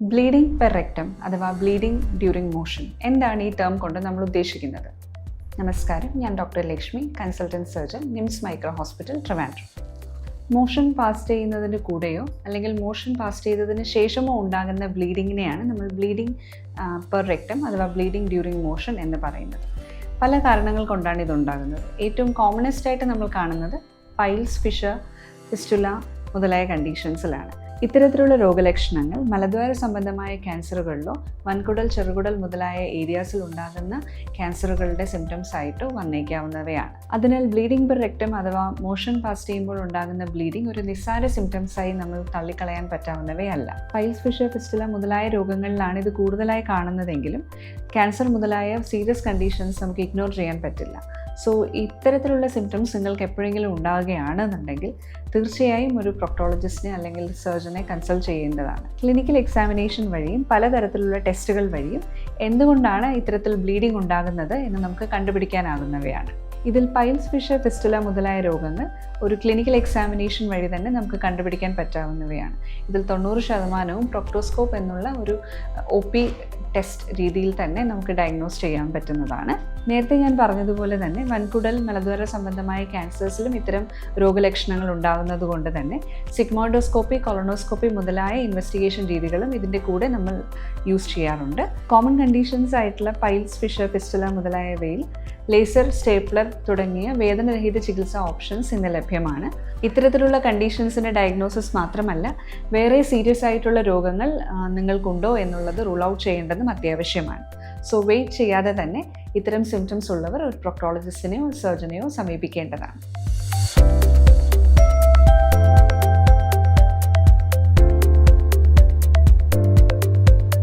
Bleeding per rectum അഥവാ bleeding during motion. എന്താണ് ഈ ടേം കൊണ്ട് നമ്മൾ ഉദ്ദേശിക്കുന്നത്? നമസ്കാരം. ഞാൻ doctor Lakshmi consultant surgeon NIMS micro hospital Trivandrum. Motion pass ചെയ്യുന്നതിന് കൂടെയോ അല്ലെങ്കിൽ മോഷൻ പാസ് ചെയ്തതിന് ശേഷമോ ഉണ്ടാകുന്ന ബ്ലീഡിങ്ങിനെയാണ് നമ്മൾ ബ്ലീഡിംഗ് പെർ റെക്ടം അഥവാ ബ്ലീഡിംഗ് ഡ്യൂറിങ് മോഷൻ എന്ന് പറയുന്നത്. പല കാരണങ്ങൾ കൊണ്ടാണ് ഇതുണ്ടാകുന്നത് ഏറ്റവും കോമണസ്റ്റ് ആയിട്ട് നമ്മൾ കാണുന്നത് പൈൽസ് ഫിഷർ ഫിസ്റ്റുല മുതലായ കണ്ടീഷൻസിലാണ് ഇത്തരത്തിലുള്ള രോഗലക്ഷണങ്ങൾ മലദ്വാര സംബന്ധമായ ക്യാൻസറുകളിലോ വൻകുടൽ ചെറുകുടൽ മുതലായ ഏരിയാസിൽ ഉണ്ടാകുന്ന ക്യാൻസറുകളുടെ സിംറ്റംസ് ആയിട്ടോ വന്നേക്കാവുന്നവയാണ്. അതിനാൽ ബ്ലീഡിംഗ് പെർ റെക്ടം അഥവാ മോഷൻ പാസ് ചെയ്യുമ്പോൾ ഉണ്ടാകുന്ന ബ്ലീഡിംഗ് ഒരു നിസ്സാര സിംറ്റംസ് ആയി നമ്മൾ തള്ളിക്കളയാൻ പറ്റാവുന്നവയല്ല. പൈൽസ് ഫിഷർ ഫിസ്റ്റില മുതലായ രോഗങ്ങളിലാണ് ഇത് കൂടുതലായി കാണുന്നതെങ്കിലും ക്യാൻസർ മുതലായ സീരിയസ് കണ്ടീഷൻസ് നമുക്ക് ഇഗ്നോർ ചെയ്യാൻ പറ്റില്ല. സോ ഇത്തരത്തിലുള്ള സിംറ്റംസ് നിങ്ങൾക്ക് എപ്പോഴെങ്കിലും ഉണ്ടാകുകയാണെന്നുണ്ടെങ്കിൽ തീർച്ചയായും ഒരു പ്രൊക്ടോളജിസ്റ്റിനെ അല്ലെങ്കിൽ സർജനെ കൺസൾട്ട് ചെയ്യേണ്ടതാണ്. ക്ലിനിക്കൽ എക്സാമിനേഷൻ വഴിയും പലതരത്തിലുള്ള ടെസ്റ്റുകൾ വഴിയും എന്തുകൊണ്ടാണ് ഇത്തരത്തിൽ ബ്ലീഡിംഗ് ഉണ്ടാകുന്നത് എന്ന് നമുക്ക് കണ്ടുപിടിക്കാനാകുന്നവയാണ്. ഇതിൽ പൈൽസ് ഫിഷർ ഫിസ്റ്റുല മുതലായ രോഗങ്ങൾ ഒരു ക്ലിനിക്കൽ എക്സാമിനേഷൻ വഴി തന്നെ നമുക്ക് കണ്ടുപിടിക്കാൻ പറ്റാവുന്നവയാണ്. ഇതിൽ തൊണ്ണൂറ് ശതമാനവും പ്രൊക്ടോസ്കോപ്പ് എന്നുള്ള ഒരു ഒ പി ടെസ്റ്റ് രീതിയിൽ തന്നെ നമുക്ക് ഡയഗ്നോസ് ചെയ്യാൻ പറ്റുന്നതാണ്. നേരത്തെ ഞാൻ പറഞ്ഞതുപോലെ തന്നെ വൻകുടൽ മലദ്വാര സംബന്ധമായ ക്യാൻസേഴ്സിലും ഇത്തരം രോഗലക്ഷണങ്ങൾ ഉണ്ടാകുന്നത് കൊണ്ട് തന്നെ സിഗ്മോഡോസ്കോപ്പി കൊളോണോസ്കോപ്പി മുതലായ ഇൻവെസ്റ്റിഗേഷൻ രീതികളും ഇതിന്റെ കൂടെ നമ്മൾ യൂസ് ചെയ്യാറുണ്ട്. കോമൺ കണ്ടീഷൻസ് ആയിട്ടുള്ള പൈൽസ് ഫിഷർ പിസ്റ്റല മുതലായവയിൽ ലേസർ സ്റ്റേപ്ലർ തുടങ്ങിയ വേദനരഹിത ചികിത്സാ ഓപ്ഷൻസ് ഇന്ന് ലഭ്യമാണ്. ഇത്തരത്തിലുള്ള കണ്ടീഷൻസിന്റെ ഡയഗ്നോസിസ് മാത്രമല്ല വേറെ സീരിയസ് ആയിട്ടുള്ള രോഗങ്ങൾ നിങ്ങൾക്കുണ്ടോ എന്നുള്ളത് റൂൾ ഔട്ട് ചെയ്യേണ്ടതും അത്യാവശ്യമാണ്. സോ വെയിറ്റ് ചെയ്യാതെ തന്നെ ഇത്തരം സിംറ്റംസ് ഉള്ളവർ ഒരു പ്രൊക്ടോളജിസ്റ്റിനെയോ സർജനെയോ സമീപിക്കേണ്ടതാണ്.